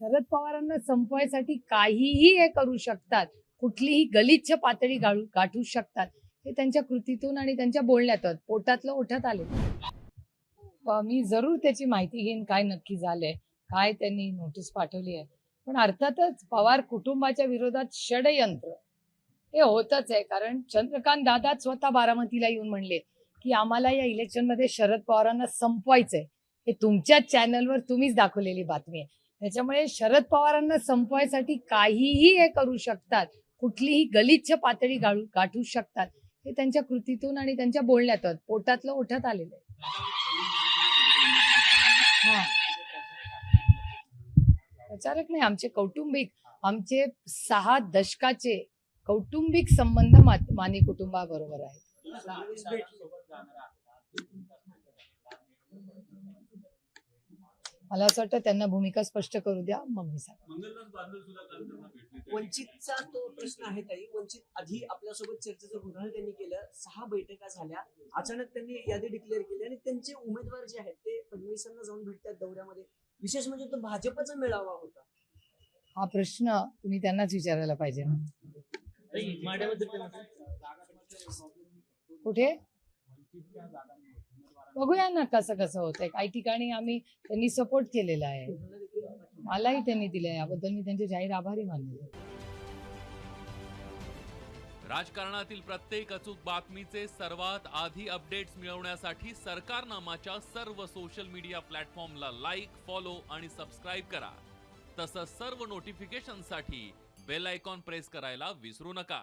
शरद पवारांना संपवायसाठी काहीही हे करू शकतात. कुठलीही गलिच्छ पातळी गाळू गाठू शकतात. हे त्यांच्या कृतीतून आणि त्यांच्या बोलण्यातून पोटातलं ओठात आले. मी जरूर त्याची माहिती घेईन काय नक्की झालंय काय त्यांनी नोटीस पाठवली आहे. पण अर्थातच पवार कुटुंबाच्या विरोधात षडयंत्र. हे होतच आहे कारण चंद्रकांत दादा स्वतः बारामतीला येऊन म्हणले की आम्हाला या इलेक्शनमध्ये शरद पवारांना संपवायचंय. हे तुमच्याच चॅनलवर तुम्हीच दाखवलेली बातमी आहे. त्याच्यामुळे शरद पवारांना संपवायसाठी काहीही हे करू शकतात. कुठलीही गलिच्छ पातळी गाळू गाठू शकतात. हे त्यांच्या कृतीतून आणि त्यांच्या बोलण्यातून पोटातलं उठत आलेलं आहे. हा. प्रचारक नाही आमचे कौटुंबिक आमचे सहा दशकाचे कौटुंबिक संबंध मा- माने कुटुंबाबरोबर आहेत. मला असं वाटतं त्यांना भूमिका स्पष्ट करू द्या मग मी सांग. वंचितचा तो प्रश्न आहे ताई. वंचित आधी आपल्यासोबत चर्चेचं उदाहरण त्यांनी केलं. सहा बैठका झाल्या. अचानक त्यांनी यादी डिक्लेअर केली आणि त्यांचे उमेदवार जे आहेत ते फडणवीसांना जाऊन भेटतात दौऱ्यामध्ये. विशेष म्हणजे तो भाजपचा मेळावा होता. हा प्रश्न तुम्ही त्यांनाच विचारायला पाहिजे ना. कुठे? बघूया ना कसं कसं होतंय. काही ठिकाणी आम्ही त्यांनी सपोर्ट केलेला आहे. मलाही त्यांनी दिलं याबद्दल मी त्यांचे जाहीर आभारी मानले. राजकारणातील प्रत्येक अचूक बातमीचे सर्वात आधी अपडेट्स मिळवण्यासाठी सरकारनामाच्या सर्व सोशल मीडिया प्लॅटफॉर्मला लाईक फॉलो आणि सबस्क्राईब करा. तसंच सर्व नोटिफिकेशनसाठी बेल आयकॉन प्रेस करायला विसरू नका.